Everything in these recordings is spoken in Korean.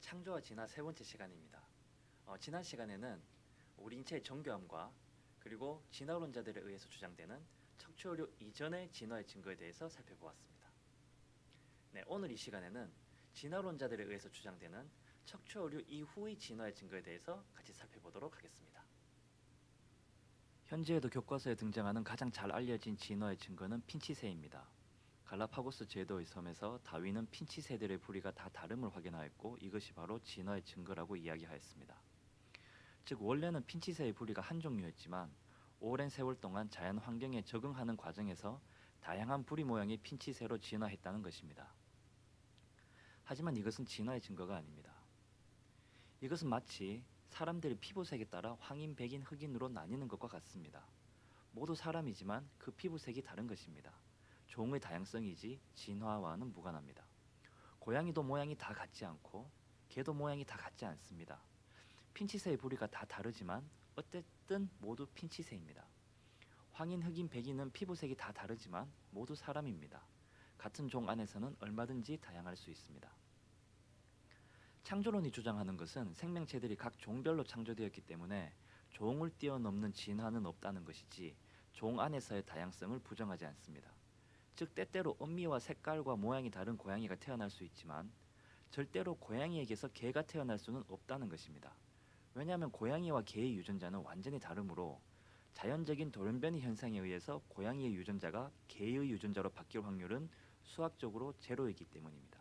창조와 진화 세 번째 시간입니다. 어, 지난 시간에는 우리 인체의 정교함과 그리고 진화론자들에 의해서 주장되는 척추오류 이전의 진화의 증거에 대해서 살펴보았습니다. 네, 오늘 이 시간에는 진화론자들에 의해서 주장되는 척추오류 이후의 진화의 증거에 대해서 같이 살펴보도록 하겠습니다. 현재에도 교과서에 등장하는 가장 잘 알려진 진화의 증거는 핀치새입니다. 갈라파고스 제도의 섬에서 다윈은 핀치 새들의 부리가 다 다름을 확인하였고 이것이 바로 진화의 증거라고 이야기하였습니다. 즉 원래는 핀치새의 부리가 한 종류였지만 오랜 세월 동안 자연 환경에 적응하는 과정에서 다양한 부리 모양의 핀치새로 진화했다는 것입니다. 하지만 이것은 진화의 증거가 아닙니다. 이것은 마치 사람들의 피부색에 따라 황인, 백인, 흑인으로 나뉘는 것과 같습니다. 모두 사람이지만 그 피부색이 다른 것입니다. 종의 다양성이지 진화와는 무관합니다. 고양이도 모양이 다 같지 않고 개도 모양이 다 같지 않습니다. 핀치새의 부리가 다 다르지만 어쨌든 모두 핀치새입니다. 황인, 흑인, 백인은 피부색이 다 다르지만 모두 사람입니다. 같은 종 안에서는 얼마든지 다양할 수 있습니다. 창조론이 주장하는 것은 생명체들이 각 종별로 창조되었기 때문에 종을 뛰어넘는 진화는 없다는 것이지 종 안에서의 다양성을 부정하지 않습니다. 즉 때때로 음미와 색깔과 모양이 다른 고양이가 태어날 수 있지만 절대로 고양이에게서 개가 태어날 수는 없다는 것입니다. 왜냐하면 고양이와 개의 유전자는 완전히 다르므로 자연적인 돌연변이 현상에 의해서 고양이의 유전자가 개의 유전자로 바뀔 확률은 수학적으로 제로이기 때문입니다.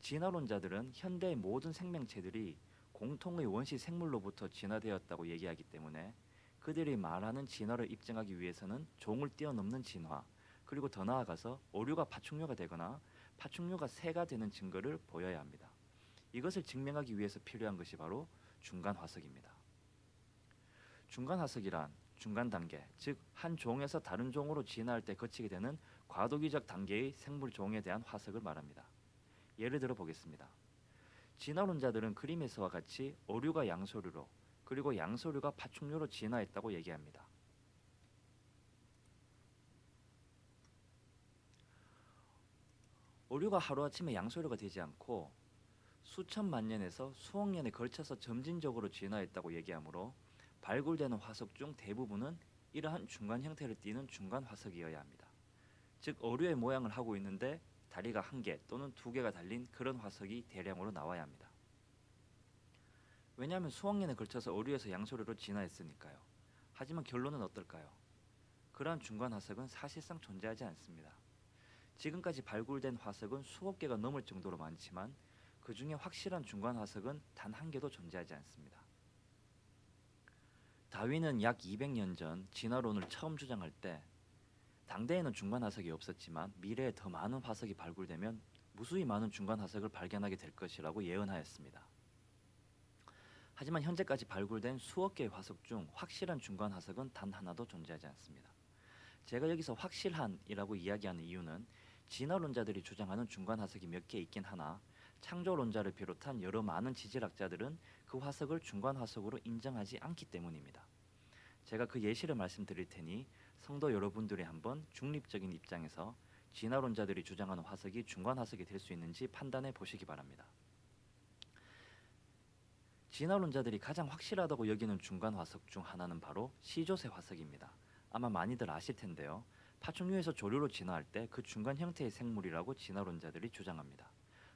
진화론자들은 현대의 모든 생명체들이 공통의 원시 생물로부터 진화되었다고 얘기하기 때문에 그들이 말하는 진화를 입증하기 위해서는 종을 뛰어넘는 진화, 그리고 더 나아가서 오류가 파충류가 되거나 파충류가 새가 되는 증거를 보여야 합니다. 이것을 증명하기 위해서 필요한 것이 바로 중간 화석입니다. 중간 화석이란 중간 단계, 즉 한 종에서 다른 종으로 진화할 때 거치게 되는 과도기적 단계의 생물 종에 대한 화석을 말합니다. 예를 들어 보겠습니다. 진화론자들은 그림에서와 같이 오류가 양소류로 그리고 양소류가 파충류로 진화했다고 얘기합니다. 오류가 하루아침에 양소류가 되지 않고 수천만 년에서 수억 년에 걸쳐서 점진적으로 진화했다고 얘기하므로 발굴되는 화석 중 대부분은 이러한 중간 형태를 띠는 중간 화석이어야 합니다. 즉 오류의 모양을 하고 있는데 다리가 한 개 또는 두 개가 달린 그런 화석이 대량으로 나와야 합니다. 왜냐하면 수억 년에 걸쳐서 오류에서 양소류로 진화했으니까요. 하지만 결론은 어떨까요? 그러한 중간 화석은 사실상 존재하지 않습니다. 지금까지 발굴된 화석은 수억 개가 넘을 정도로 많지만 그 중에 확실한 중간 화석은 단 한 개도 존재하지 않습니다. 다윈은 약 200년 전 진화론을 처음 주장할 때 당대에는 중간 화석이 없었지만 미래에 더 많은 화석이 발굴되면 무수히 많은 중간 화석을 발견하게 될 것이라고 예언하였습니다. 하지만 현재까지 발굴된 수억 개의 화석 중 확실한 중간 화석은 단 하나도 존재하지 않습니다. 제가 여기서 확실한이라고 이야기하는 이유는 진화론자들이 주장하는 중간 화석이 몇 개 있긴 하나 창조론자를 비롯한 여러 많은 지질학자들은 그 화석을 중간 화석으로 인정하지 않기 때문입니다. 제가 그 예시를 말씀드릴 테니 성도 여러분들이 한번 중립적인 입장에서 진화론자들이 주장하는 화석이 중간 화석이 될 수 있는지 판단해 보시기 바랍니다. 진화론자들이 가장 확실하다고 여기는 중간 화석 중 하나는 바로 시조새 화석입니다. 아마 많이들 아실 텐데요. 파충류에서 조류로 진화할 때 그 중간 형태의 생물이라고 진화론자들이 주장합니다.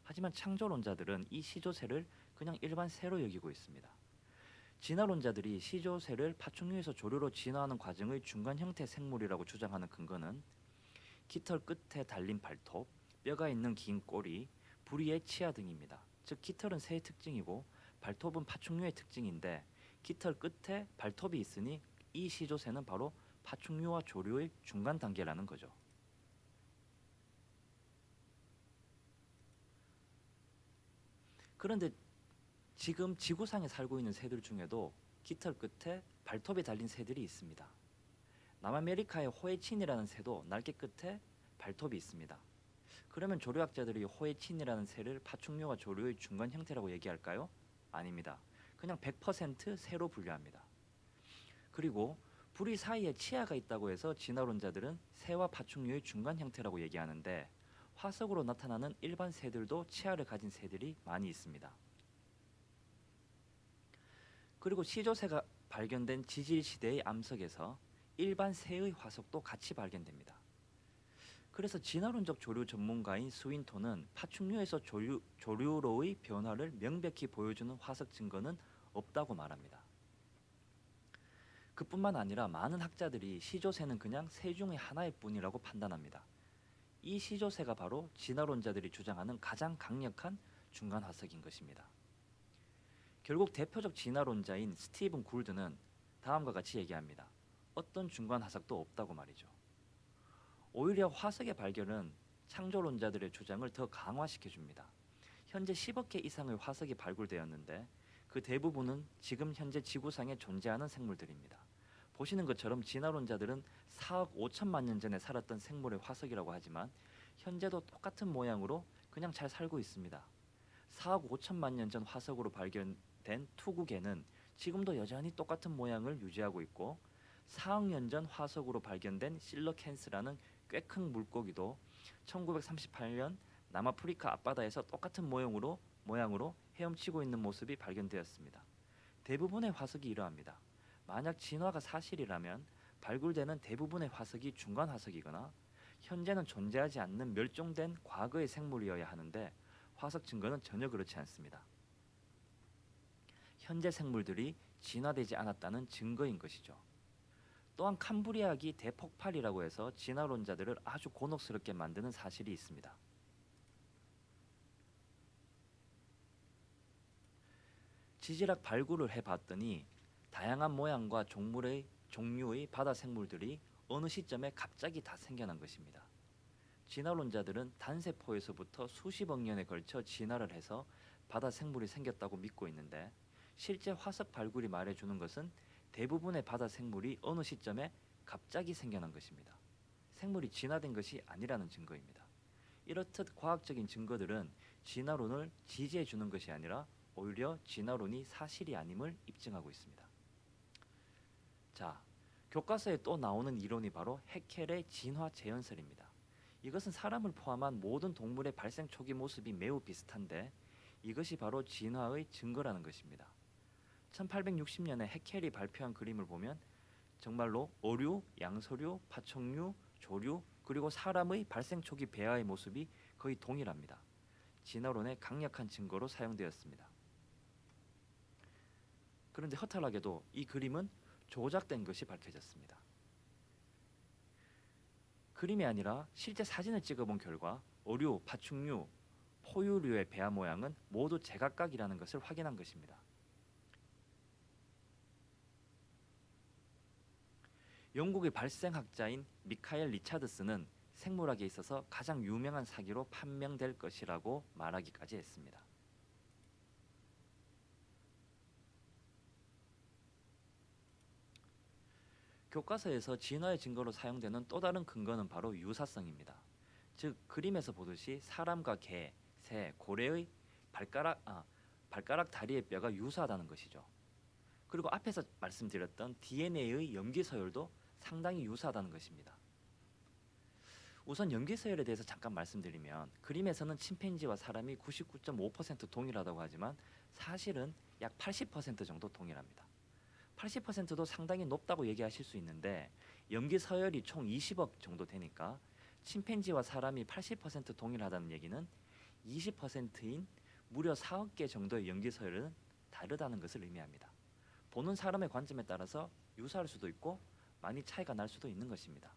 하지만 창조론자들은 이 시조새를 그냥 일반 새로 여기고 있습니다. 진화론자들이 시조새를 파충류에서 조류로 진화하는 과정의 중간 형태 생물이라고 주장하는 근거는 깃털 끝에 달린 발톱, 뼈가 있는 긴 꼬리, 부리의 치아 등입니다. 즉 깃털은 새의 특징이고 발톱은 파충류의 특징인데 깃털 끝에 발톱이 있으니 이 시조새는 바로 파충류와 조류의 중간 단계라는 거죠. 그런데 지금 지구상에 살고 있는 새들 중에도 깃털 끝에 발톱이 달린 새들이 있습니다. 남아메리카의 호에친이라는 새도 날개 끝에 발톱이 있습니다. 그러면 조류학자들이 호에친이라는 새를 파충류와 조류의 중간 형태라고 얘기할까요? 아닙니다. 그냥 100% 새로 분류합니다. 그리고 부리 사이에 치아가 있다고 해서 진화론자들은 새와 파충류의 중간 형태라고 얘기하는데 화석으로 나타나는 일반 새들도 치아를 가진 새들이 많이 있습니다. 그리고 시조새가 발견된 지질 시대의 암석에서 일반 새의 화석도 같이 발견됩니다. 그래서 진화론적 조류 전문가인 스윈톤은 파충류에서 조류, 조류로의 변화를 명백히 보여주는 화석 증거는 없다고 말합니다. 그뿐만 아니라 많은 학자들이 시조새는 그냥 새 중의 하나일 뿐이라고 판단합니다. 이 시조새가 바로 진화론자들이 주장하는 가장 강력한 중간 화석인 것입니다. 결국 대표적 진화론자인 스티븐 굴드는 다음과 같이 얘기합니다. 어떤 중간 화석도 없다고 말이죠. 오히려 화석의 발견은 창조론자들의 주장을 더 강화시켜 줍니다. 현재 10억 개 이상의 화석이 발굴되었는데 그 대부분은 지금 현재 지구상에 존재하는 생물들입니다. 보시는 것처럼 진화론자들은 4억 5천만 년 전에 살았던 생물의 화석이라고 하지만 현재도 똑같은 모양으로 그냥 잘 살고 있습니다. 4억 5천만 년 전 화석으로 발견된 투구개는 지금도 여전히 똑같은 모양을 유지하고 있고 4억 년 전 화석으로 발견된 실러캔스라는 꽤 큰 물고기도 1938년 남아프리카 앞바다에서 똑같은 모형으로 모양으로 헤엄치고 있는 모습이 발견되었습니다. 대부분의 화석이 이러합니다. 만약 진화가 사실이라면 발굴되는 대부분의 화석이 중간 화석이거나 현재는 존재하지 않는 멸종된 과거의 생물이어야 하는데 화석 증거는 전혀 그렇지 않습니다. 현재 생물들이 진화되지 않았다는 증거인 것이죠. 또한 캄브리아기 대폭발이라고 해서 진화론자들을 아주 곤혹스럽게 만드는 사실이 있습니다. 지질학 발굴을 해봤더니 다양한 모양과 종물의 종류의 바다 생물들이 어느 시점에 갑자기 다 생겨난 것입니다. 진화론자들은 단세포에서부터 수십억 년에 걸쳐 진화를 해서 바다 생물이 생겼다고 믿고 있는데 실제 화석 발굴이 말해주는 것은 대부분의 바다 생물이 어느 시점에 갑자기 생겨난 것입니다. 생물이 진화된 것이 아니라는 증거입니다. 이렇듯 과학적인 증거들은 진화론을 지지해 주는 것이 아니라 오히려 진화론이 사실이 아님을 입증하고 있습니다. 자, 교과서에 또 나오는 이론이 바로 해켈의 진화 재현설입니다. 이것은 사람을 포함한 모든 동물의 발생 초기 모습이 매우 비슷한데 이것이 바로 진화의 증거라는 것입니다. 1860년에 해켈이 발표한 그림을 보면 정말로 어류, 양서류, 파충류, 조류 그리고 사람의 발생 초기 배아의 모습이 거의 동일합니다. 진화론의 강력한 증거로 사용되었습니다. 그런데 허탈하게도 이 그림은 조작된 것이 밝혀졌습니다. 그림이 아니라 실제 사진을 찍어본 결과 어류, 파충류, 포유류의 배아 모양은 모두 제각각이라는 것을 확인한 것입니다. 영국의 발생학자인 미카엘 리차드스는 생물학에 있어서 가장 유명한 사기로 판명될 것이라고 말하기까지 했습니다. 교과서에서 진화의 증거로 사용되는 또 다른 근거는 바로 유사성입니다. 즉 그림에서 보듯이 사람과 개, 새, 고래의 발가락 아, 발가락 다리의 뼈가 유사하다는 것이죠. 그리고 앞에서 말씀드렸던 DNA의 염기 서열도 상당히 유사하다는 것입니다. 우선 염기 서열에 대해서 잠깐 말씀드리면 그림에서는 침팬지와 사람이 99.5% 동일하다고 하지만 사실은 약 80% 정도 동일합니다. 80%도 상당히 높다고 얘기하실 수 있는데 염기 서열이 총 20억 정도 되니까 침팬지와 사람이 80% 동일하다는 얘기는 20%인 무려 4억 개 정도의 염기 서열은 다르다는 것을 의미합니다. 보는 사람의 관점에 따라서 유사할 수도 있고 많이 차이가 날 수도 있는 것입니다.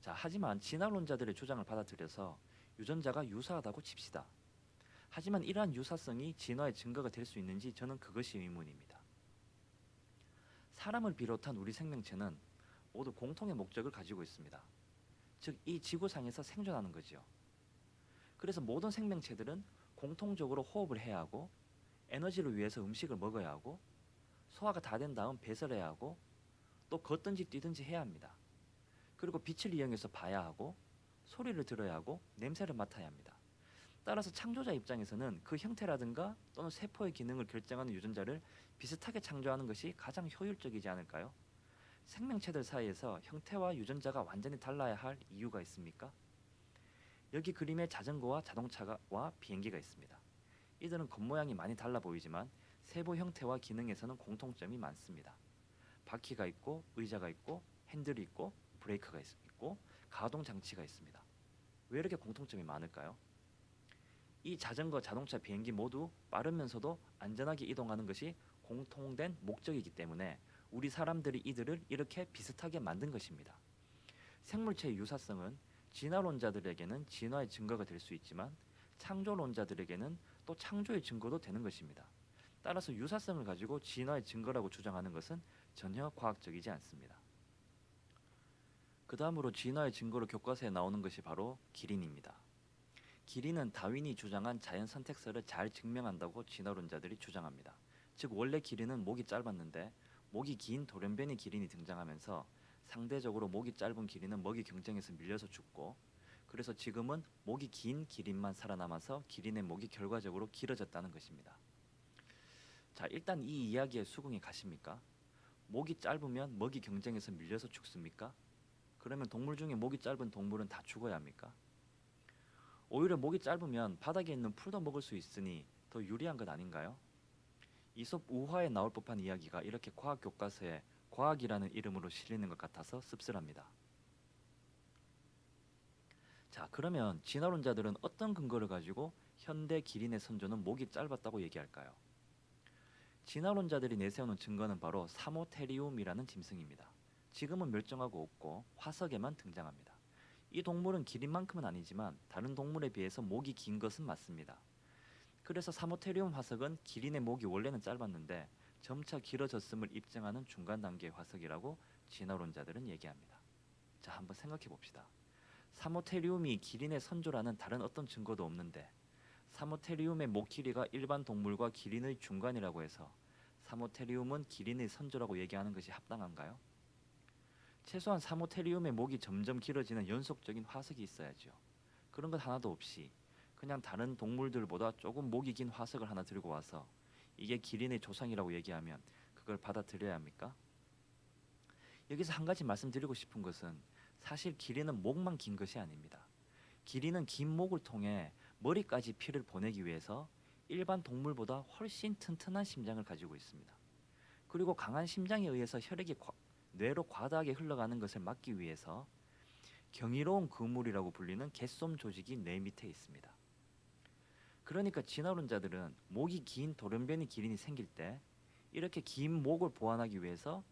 자, 하지만 진화론자들의 주장을 받아들여서 유전자가 유사하다고 칩시다. 하지만 이러한 유사성이 진화의 증거가 될 수 있는지 저는 그것이 의문입니다. 사람을 비롯한 우리 생명체는 모두 공통의 목적을 가지고 있습니다. 즉, 이 지구상에서 생존하는 거지요. 그래서 모든 생명체들은 공통적으로 호흡을 해야 하고 에너지를 위해서 음식을 먹어야 하고 소화가 다 된 다음 배설해야 하고 또 걷든지 뛰든지 해야 합니다. 그리고 빛을 이용해서 봐야 하고 소리를 들어야 하고 냄새를 맡아야 합니다. 따라서 창조자 입장에서는 그 형태라든가 또는 세포의 기능을 결정하는 유전자를 비슷하게 창조하는 것이 가장 효율적이지 않을까요? 생명체들 사이에서 형태와 유전자가 완전히 달라야 할 이유가 있습니까? 여기 그림에 자전거와 자동차와 비행기가 있습니다. 이들은 겉모양이 많이 달라 보이지만 세부 형태와 기능에서는 공통점이 많습니다. 바퀴가 있고 의자가 있고 핸들이 있고 브레이크가 있- 있고 가동 장치가 있습니다. 왜 이렇게 공통점이 많을까요? 이 자전거, 자동차, 비행기 모두 빠르면서도 안전하게 이동하는 것이 공통된 목적이기 때문에 우리 사람들이 이들을 이렇게 비슷하게 만든 것입니다. 생물체의 유사성은 진화론자들에게는 진화의 증거가 될 수 있지만 창조론자들에게는 또 창조의 증거도 되는 것입니다. 따라서 유사성을 가지고 진화의 증거라고 주장하는 것은 전혀 과학적이지 않습니다. 그 다음으로 진화의 증거로 교과서에 나오는 것이 바로 기린입니다. 기린은 다윈이 주장한 자연 선택설을 잘 증명한다고 진화론자들이 주장합니다. 즉 원래 기린은 목이 짧았는데 목이 긴 돌연변이 기린이 등장하면서 상대적으로 목이 짧은 기린은 먹이 경쟁에서 밀려서 죽고 그래서 지금은 목이 긴 기린만 살아남아서 기린의 목이 결과적으로 길어졌다는 것입니다. 자 일단 이 이야기에 수긍이 가십니까? 목이 짧으면 먹이 경쟁에서 밀려서 죽습니까? 그러면 동물 중에 목이 짧은 동물은 다 죽어야 합니까? 오히려 목이 짧으면 바닥에 있는 풀도 먹을 수 있으니 더 유리한 것 아닌가요? 이솝 우화에 나올 법한 이야기가 이렇게 과학 교과서에 과학이라는 이름으로 실리는 것 같아서 씁쓸합니다. 자, 그러면 진화론자들은 어떤 근거를 가지고 현대 기린의 선조는 목이 짧았다고 얘기할까요? 진화론자들이 내세우는 증거는 바로 사모테리움이라는 짐승입니다. 지금은 멸종하고 없고 화석에만 등장합니다. 이 동물은 기린만큼은 아니지만 다른 동물에 비해서 목이 긴 것은 맞습니다. 그래서 사모테리움 화석은 기린의 목이 원래는 짧았는데 점차 길어졌음을 입증하는 중간 단계의 화석이라고 진화론자들은 얘기합니다. 자, 한번 생각해 봅시다. 사모테리움이 기린의 선조라는 다른 어떤 증거도 없는데 사모테리움의 목 길이가 일반 동물과 기린의 중간이라고 해서 사모테리움은 기린의 선조라고 얘기하는 것이 합당한가요? 최소한 사모테리움의 목이 점점 길어지는 연속적인 화석이 있어야죠. 그런 것 하나도 없이 그냥 다른 동물들보다 조금 목이 긴 화석을 하나 들고 와서 이게 기린의 조상이라고 얘기하면 그걸 받아들여야 합니까? 여기서 한 가지 말씀드리고 싶은 것은 사실 기린은 목만 긴 것이 아닙니다. 기린은 긴 목을 통해 머리까지 피를 보내기 위해서 일반 동물보다 훨씬 튼튼한 심장을 가지고 있습니다. 그리고 강한 심장에 의해서 혈액이 과- 뇌로 과다하게 흘러가는 것을 막기 위해서 경이로운 그물이라고 불리는 개솜 조직이 뇌 밑에 있습니다. 그러니까 진화론자들은 목이 긴 돌연변이 기린이 생길 때 이렇게 긴 목을 보완하기 위해서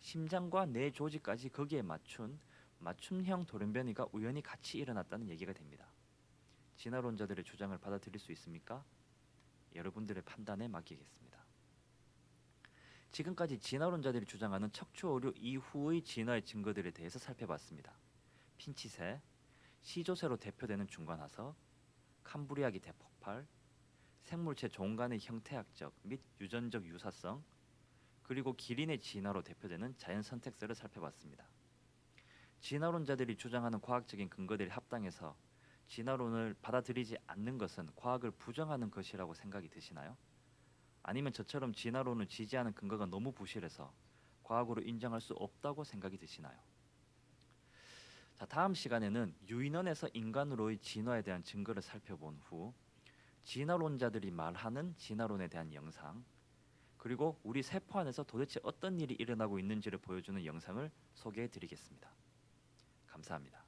심장과 뇌 조직까지 거기에 맞춘 맞춤형 돌연변이가 우연히 같이 일어났다는 얘기가 됩니다. 진화론자들의 주장을 받아들일 수 있습니까? 여러분들의 판단에 맡기겠습니다. 지금까지 진화론자들이 주장하는 척추 오류 이후의 진화의 증거들에 대해서 살펴봤습니다. 핀치새, 시조새로 대표되는 중간화석, 캄브리아기 대폭발, 생물체 종간의 형태학적 및 유전적 유사성, 그리고 기린의 진화로 대표되는 자연 선택설을 살펴봤습니다. 진화론자들이 주장하는 과학적인 근거들이 합당해서 진화론을 받아들이지 않는 것은 과학을 부정하는 것이라고 생각이 드시나요? 아니면 저처럼 진화론을 지지하는 근거가 너무 부실해서 과학으로 인정할 수 없다고 생각이 드시나요? 자, 다음 시간에는 유인원에서 인간으로의 진화에 대한 증거를 살펴본 후 진화론자들이 말하는 진화론에 대한 영상 그리고 우리 세포 안에서 도대체 어떤 일이 일어나고 있는지를 보여주는 영상을 소개해 드리겠습니다. 감사합니다.